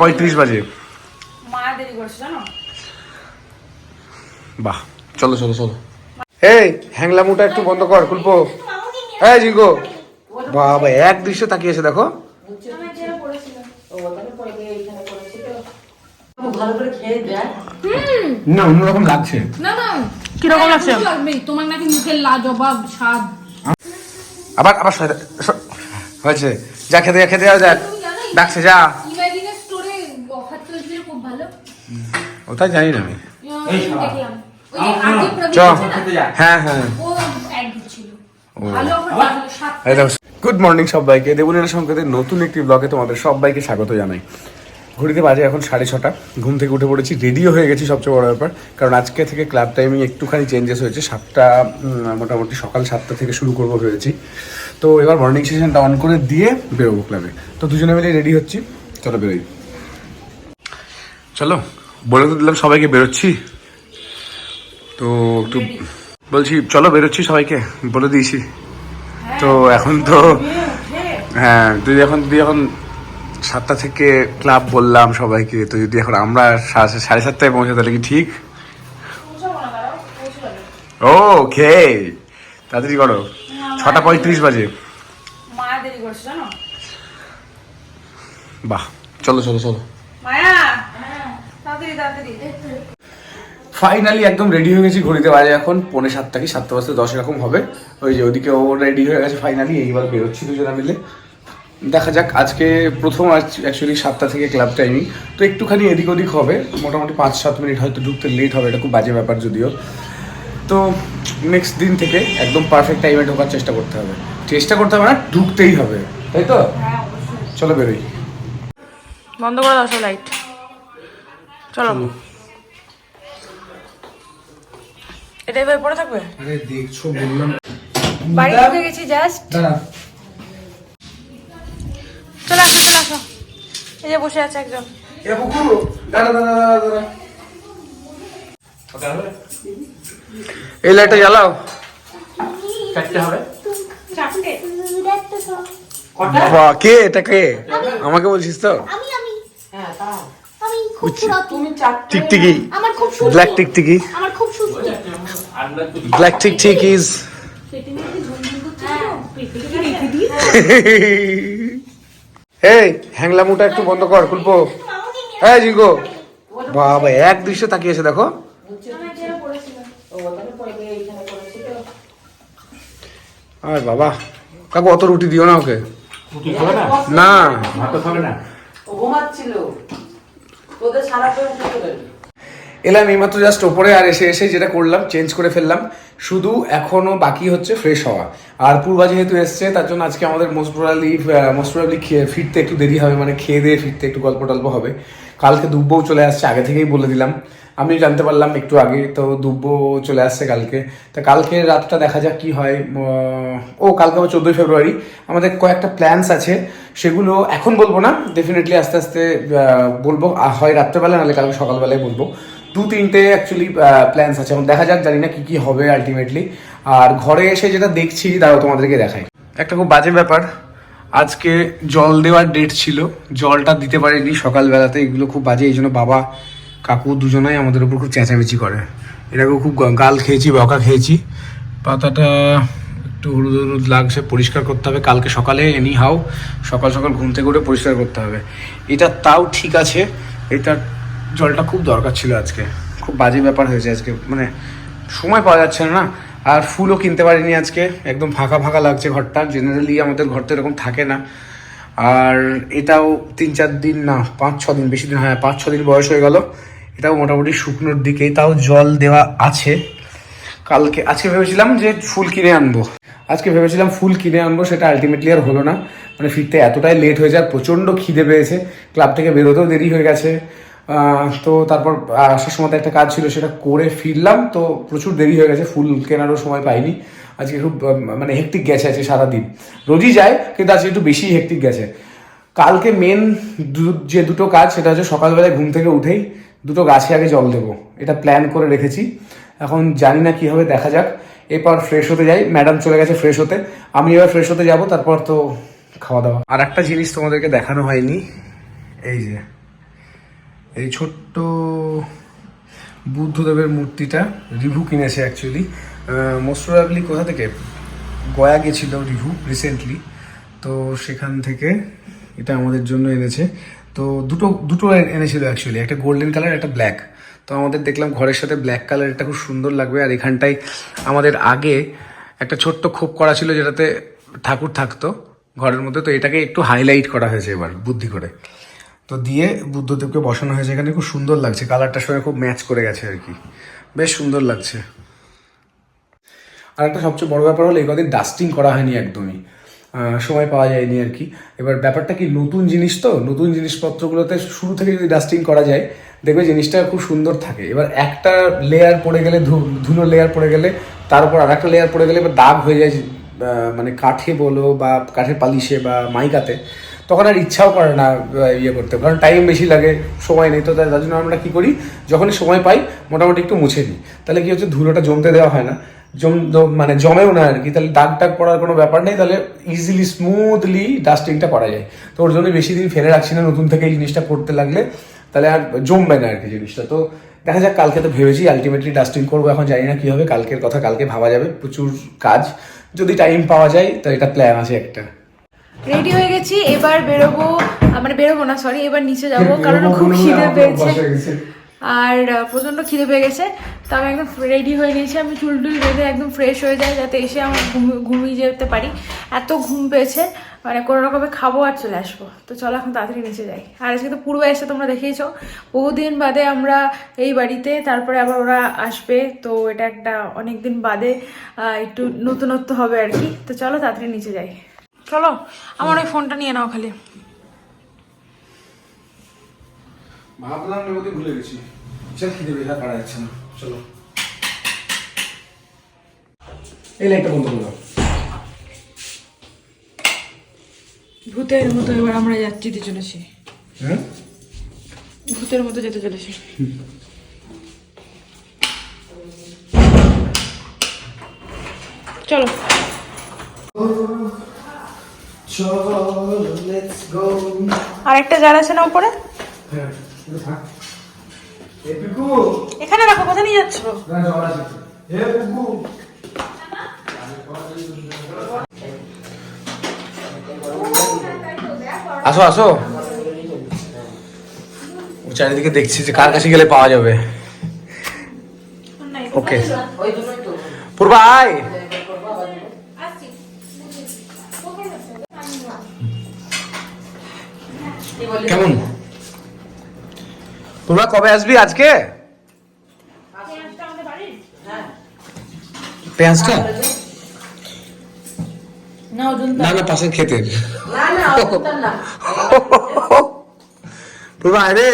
পঁয়ত্রিশ বাজে। মায়া দেরি করছে জানো? বাহ। চলো চলো চলো। এই হ্যাংলামুটা একটু বন্ধ কর কুলপো হ্যাঁ জিগো বাবা এক দৃশ্য তাকিয়েছে দেখো। ভালো করে খেয়ে না অন্যরকম লাগছে। না না। কীরকম লাগছে? তোমার নাকি মুখের লাজবাব স্বাদ। আবার আবার হয়েছে। যা খেতে যা খেতে যা দেখ ডাকছে যা ইমাজিনের স্টোরে অফার চলছিল খুব ভালো ওটাই জানি না আমি দেখলাম ওই যে আগে প্রবীণ চ আছে না, হ্যাঁ হ্যাঁ ও অ্যাড দিচ্ছিল ভালো অফার ছিল সাত গুড মর্নিং সবাইকে। দেবলীলা সংকেতের নতুন একটি ব্লগে তোমাদের সবাইকে স্বাগত জানাই। ঘড়িতে বাজে এখন সাড়ে ছটা। ঘুম থেকে উঠে পড়েছি রেডিও হয়ে গেছি সবচেয়ে বড় ব্যাপার। কারণ আজকে থেকে ক্লাব টাইমিং একটুখানি চেঞ্জেস হয়েছে। সাতটা মোটামুটি সকাল সাতটা থেকে শুরু করব ভেবেছি। তো এবার মর্নিং সেশনটা অন করে দিয়ে বেরোবো ক্লাবে তো দুজনে মিলে রেডি হচ্ছি। চলো বেরোই। চলো। বলে তো দিলাম সবাইকে বেরোচ্ছি। তো একটু বলছি চলো বেরোচ্ছি সবাইকে বলে দিয়েছি। তো এখন তো হ্যাঁ তুই এখন তুই এখন সাতটা থেকে ক্লাব বললাম সবাইকে তো যদি এখন আমরা সাড়ে সাতটায় পৌঁছে তাহলে কি ঠিক? ও খে তাড়াতাড়ি করো। ছটা পঁয়ত্রিশ বাজে। বাহ চলো চলো চলো। মায়া! ফাইনালি একদম রেডি হয়ে গেছি ঘড়িতে বাজে এখন পৌনে সাতটা কি সাতটা বাজতে দশ এরকম হবে। ওই যে ওদিকে ও রেডি হয়ে গেছে ফাইনালি এইবার বেরোচ্ছি দুজনে মিলে। দেখা যাক আজকে প্রথম অ্যাকচুয়ালি সাতটা থেকে ক্লাব টাইমিং তো একটুখানি এদিক ওদিক হবে মোটামুটি পাঁচ সাত মিনিট হয়তো ঢুকতে লেট হবে এটা খুব বাজে ব্যাপার যদিও। তো নেক্সট দিন থেকে একদম পারফেক্ট টাইমে ঢোকার চেষ্টা করতে হবে। চেষ্টা করতে হবে না ঢুকতেই হবে। তাই তো? চলো বেরোই। বন্ধ করে দাও লাইট চলো। এটা এবার পড়ে থাকবে? আরে দেখছ বললাম। বাড়ি ঢুকে গেছি জাস্ট দাঁড়া। চলে আসো চলে আসো। এই যে বসে আছে একজন। এ বুকু দাঁড়া দাঁড়া দাঁড়া দাঁড়া। এই লাইটটা জ্বালাও। চারটে হবে? চারটে? বাহ, কে? এটা কে? আমাকে বলছিস তো? আমি আমি হ্যাঁ তাও টিকটিকি। আমার খুব সুস্থ ব্ল্যাক টিকটিকি। আমার খুব সুস্থ। ব্ল্যাক টিকটিক ইজ এই হ্যাংলামুটা একটু বন্ধ কর কুলপো হ্যাঁ জিগো। বাবা এক দৃশ্য তাকিয়েছে দেখো। আর বাবা কাকু অত রুটি দিও না ওকে। না। না? এলাম এইমাত্র জাস্ট ওপরে আর এসে এসে যেটা করলাম চেঞ্জ করে ফেললাম। শুধু এখনও বাকি হচ্ছে ফ্রেশ হওয়া। আর পূর্বা যেহেতু এসছে, তার জন্য আজকে আমাদের মোস্ট প্রবাবলি খেয়ে, ফিরতে একটু দেরি হবে মানে খেয়ে দিয়ে ফিরতে একটু গল্প টল্প হবে। কালকে দুব্বও চলে আসছে, আগে থেকেই বলে দিলাম। আমি জানতে পারলাম একটু আগে, তো দুব্ব চলে আসছে কালকে। তা কালকে রাতটা দেখা যাক কি হয়। ও, কালকে আবার চোদ্দোই ফেব্রুয়ারি। আমাদের কয়েকটা প্ল্যানস আছে। সেগুলো এখন বলব না ডেফিনেটলি আস্তে আস্তে বলব। হয় রাত্রেবেলা, নাহলে কালকে সকালবেলায় বলব। দু, তিনটে অ্যাকচুয়ালি প্ল্যানস আছে। এখন দেখা যাক, জানি না কী কী হবে আলটিমেটলি আর ঘরে এসে যেটা দেখছি, দাঁড়াও তোমাদেরকে দেখাই। একটা খুব বাজে ব্যাপার। আজকে জল দেওয়ার ডেট ছিল। জলটা দিতে পারিনি সকালবেলাতে। এগুলো খুব বাজে, এই জন্য বাবা কাকু দুজনাই আমাদের উপর খুব চেঁচামেচি করে। এটাকেও খুব গাল খেয়েছি, বকা খেয়েছি। পাতাটা একটু হলুদ হলুদ লাগছে, পরিষ্কার করতে হবে। কালকে সকালে এনি হাও সকাল সকাল ঘুম থেকে উঠে পরিষ্কার করতে হবে। এটা তাও ঠিক আছে, এটা জলটা খুব দরকার ছিল আজকে। খুব বাজে ব্যাপার হয়েছে আজকে মানে সময় পাওয়া যাচ্ছে না। না আর ফুলও কিনতে পারিনি আজকে, একদম ফাঁকা ফাঁকা লাগছে ঘরটা। জেনারেলি আমাদের ঘর তো এরকম থাকে না। আর এটাও তিন চার দিন না, পাঁচ ছ দিন, বেশি দিন হ্যাঁ পাঁচ ছ দিন বয়স হয়ে গেল। এটাও মোটামুটি শুকনোর দিকে তাও জল দেওয়া আছে। কালকে, আজকে ভেবেছিলাম যে ফুল কিনে আনব। আজকে ভেবেছিলাম ফুল কিনে আনব, সেটা আলটিমেটলি আর হলো না। মানে ফিরতে এতটাই লেট হয়ে যায়, প্রচণ্ড খিদে পেয়েছে। ক্লাব থেকে বেরোতেও দেরি হয়ে গেছে। তো তারপর আসার সময় একটা কাজ ছিল, সেটা করে ফিরলাম। তো প্রচুর দেরি হয়ে গেছে, ফুল কেনারও সময় পাইনি। আজকে খুব মানে হেক্টিক গেছে আজকে সারাদিন। রোজই যায়, কিন্তু আজকে একটু বেশি হেক্টিক গেছে। কালকে মেন যে দুটো কাজ, সেটা হচ্ছে সকালবেলায় ঘুম থেকে উঠেই দুটো গাছে আগে জল দেবো। এটা প্ল্যান করে রেখেছি। এখন জানি না কি হবে, দেখা যাক। এরপর ফ্রেশ হতে যাই। ম্যাডাম চলে গেছে ফ্রেশ হতে। আমি এবার ফ্রেশ হতে যাব, তারপর তো খাওয়া দাওয়া। আর একটা জিনিস তোমাদেরকে দেখানো হয়নি, এই যে, এই ছোট্ট বুদ্ধদেবের মূর্তিটা রিভু কিনেছে অ্যাকচুয়ালি মোস্ট প্রবাবলি কোথা থেকে? গয়া গেছিল রিভু রিসেন্টলি তো সেখান থেকে এটা আমাদের জন্য এনেছে। তো দুটো দুটো এনেছিল অ্যাকচুয়ালি একটা গোল্ডেন কালার একটা ব্ল্যাক তো আমাদের দেখলাম ঘরের সাথে ব্ল্যাক কালার এটা খুব সুন্দর লাগবে, আর এখানটায় আমাদের আগে একটা ছোট্ট খোপ করা ছিল যেটাতে ঠাকুর থাকতো ঘরের মধ্যে, তো এটাকে একটু হাইলাইট করা হয়েছে এবার, বুদ্ধি করে। তো দিয়ে বুদ্ধদেবকে বসানো হয়েছে, এখানে খুব সুন্দর লাগছে কালারটার সঙ্গে খুব ম্যাচ করে গেছে আর কি। বেশ সুন্দর লাগছে। আর একটা সবচেয়ে বড় ব্যাপার হলো এই কদিন ডাস্টিং করা হয়নি একদমই। সময় পাওয়া যায়নি আর কি। এবার ব্যাপারটা কি, নতুন জিনিস তো? নতুন জিনিসপত্রগুলোতে শুরু থেকে যদি ডাস্টিং করা যায়, দেখবে জিনিসটা খুব সুন্দর থাকে। এবার একটা লেয়ার পড়ে গেলে ধুলো লেয়ার পড়ে গেলে তার উপর আর একটা লেয়ার পড়ে গেলে এবার দাগ হয়ে যায় মানে কাঠে বলো বা কাঠের পালিশে বা মাইকাতে, তখন আর ইচ্ছাও করে না ইয়ে করতে। কারণ টাইম বেশি লাগে, সময় নেই। তো তার জন্য আমরা কী করি, যখনই সময় পাই, মোটামুটি একটু মুছে নিই। তাহলে কী হচ্ছে, ধুলোটা জমতে দেওয়া হয় না। জম মানে জমেও না আর কি তাহলে দাগ টাগ পড়ার কোনো ব্যাপার নেই তাহলে ইজিলি স্মুথলি ডাস্টিংটা করা যায়। তো ওর জন্য বেশি দিন ফেলে রাখছি না নতুন থেকে এই জিনিসটা করতে লাগলে তাহলে আর জমবে না আর কি জিনিসটা। তো দেখা যাক কালকে তো ভেবেছি আলটিমেটলি ডাস্টিং করব এখন জানি না কি হবে কালকের কথা কালকে ভাবা যাবে প্রচুর কাজ। যদি টাইম পাওয়া যায় তো এটা প্ল্যান আছে একটা। রেডি হয়ে গেছি এবার বেরোবো মানে বেরোবো না সরি এবার নিচে যাব কারণ খুব খিদে পেয়েছে। আর আহ, প্রচণ্ড খিদে পেয়ে গেছে। তো আমি একদম রেডি হয়ে নিয়েছি আমি চুল টুল বেঁধে একদম ফ্রেশ হয়ে যাই যাতে এসে আমার ঘুম- ঘুমিয়ে যেতে পারি। এত ঘুম পেয়েছে মানে কোনো রকমে খাব আর চলে আসব। তো চলো এখন তাড়াতাড়ি নিচে যাই। আর আজকে তো পূর্ব এসে তোমরা দেখিয়েছো। বহুদিন বাদে আমরা এই বাড়িতে, তারপরে আবার ওরা আসবে। তো এটা একটা অনেক দিন বাদে একটু নতুনত্ব হবে আর কি। তো চলো তাড়াতাড়ি নিচে যাই। চলো, আমার ওই ফোনটা নিয়ে নাও খালি। ভাবলাম ভুলে গেছি। খিদে বেশা পারা যাচ্ছে না। চলো। এই লাইটটা বন্ধ করলাম ভূতের মতো এবার আমরা চলেছি হ্যাঁ? ভূতের মতো যেতে চলেছি। চলো। চলো লেটস গো আরেকটা জার আছে না উপরে? হ্যাঁ এটা থাক। এ পিকু এখানে রাখো কোথায় নিয়ে যাচ্ছ? না জল আছে এ পিকু আসো আসো। ও চারিদিকে দেখছি যে কার কাছে গেলে পাওয়া যাবে। ওকে। পূর্বা আয়। কেমন? পূর্বা কবে আসবি আজকে? পেঁয়াজটা? না না না পাশের ক্ষেতের পূর্বা আয় রে।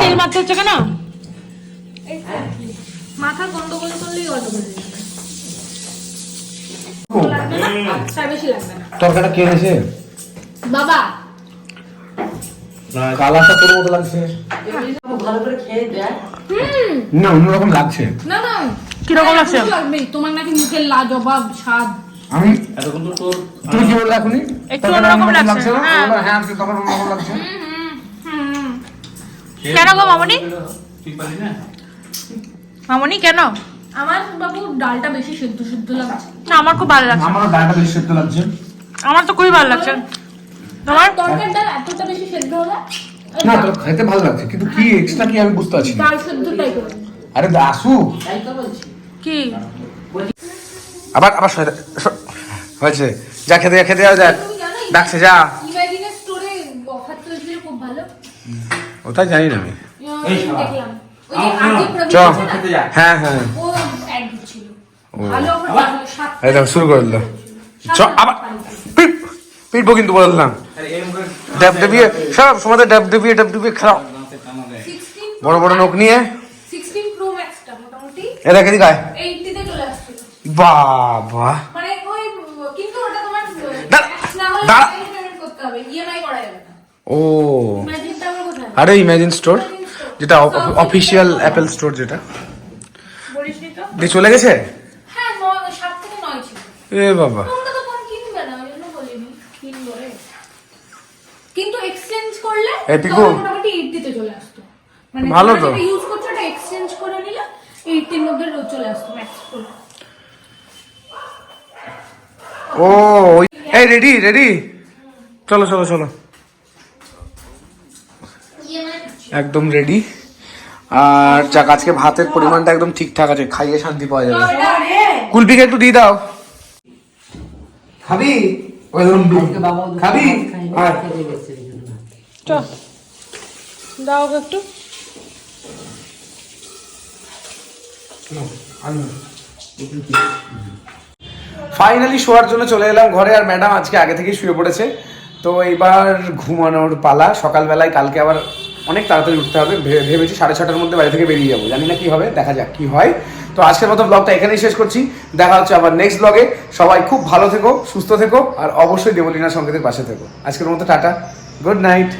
তেল মারতে হচ্ছে কেন? মাথা গন্ডগোল করলেই গন্ডগোল হয়ে আচ্ছা তরকাটা কে এনেছে? বাবা কালারটা তোর মতো লাগছে। না অন্যরকম লাগছে। না না। কীরকম লাগছে? ভালো লাগবেই। তোমার নাকি মুখের লাজবাব স্বাদ। আমি এতক্ষণ তো তোর তুমি কি বললে এখনই একটু অন্যরকম লাগছে, হ্যাঁ। হ্যাঁ আজকে তখন অন্যরকম লাগছে। কেন গো মামনি? মামনি কেন? আমার বাবু ডালটা বেশি সেদ্ধ সেদ্ধ লাগছে। না আমার খুব ভালো লাগছে। আমারও গাটা বেশি সেদ্ধ লাগছে। আমার তো খুবই ভালো লাগছে। ডাল এতটা বেশি সেদ্ধ হলে না তোর খেতে ভালো লাগছে কিন্তু কি এক্সট্রা কি আমি বুঝতে পারছি না। ডাল করে। আরে আসু। কি? আবার আবার হয়েছে। যা খেতে খেতে যা ডাকছে যা। ওটাই জানি না আমি। হ্যাঁ হ্যাঁ। শুরু করে দিল। চ আবার। পিট পিটবো কিন্তু বললাম ড্যাব ডেবিয়ে সব সময় ড্যাব ডেবিয়ে ড্যাব ডেবিয়ে খেলাও বড় বড় নোক নিয়ে। সিক্সটিন প্রো ম্যাক্সটা মোটামুটি। এ দেখে দি গায়ে বাবা। মানে না ও। আরে ইমাজিন স্টোর যেটা অফিসিয়াল অ্যাপেল স্টোর যেটা। দিয়ে চলে গেছে? হ্যাঁ এ বাবা তোমরা তো ফোন কিনবে না ওই জন্য বলিনি কিনবো রে কিন্তু এক্সচেঞ্জ করে এই তখন মোটামুটি এইটটিতে চলে আসতো। মানে ভালো তো। ইউজ করছ ওটা এক্সচেঞ্জ করে নিলে এইটটির মধ্যে রোজ চলে আসতো ম্যাক্স ও এই রেডি রেডি চলো চলো চলো। একদম রেডি আর যাক আজকে ভাতের পরিমাণটা একদম ঠিকঠাক আছে খাইয়ে শান্তি পাওয়া যাবে। কুলপিকে একটু দিয়ে দাও। খাবি? ওই ধরুন খাবি? আয়। দাও একটু। ফাইনালি শোয়ার জন্য চলে এলাম ঘরে আর ম্যাডাম আজকে আগে থেকেই শুয়ে পড়েছে। তো এবার ঘুমানোর পালা, সকালবেলায় কালকে আবার অনেক তাড়াতাড়ি উঠতে হবে। ভেবেছি সাড়ে ছটার মধ্যে বাড়ি থেকে বেরিয়ে যাব। জানি না কি হবে, দেখা যাক কি হয়। তো আজকের মতো ব্লগটা এখানেই শেষ করছি। দেখা হচ্ছে আবার নেক্সট ব্লগে সবাই খুব ভালো থেকো, সুস্থ থেকো, আর অবশ্যই দেবলীনা সংকেতের পাশে থেকো। আজকের মতো টাটা। Good night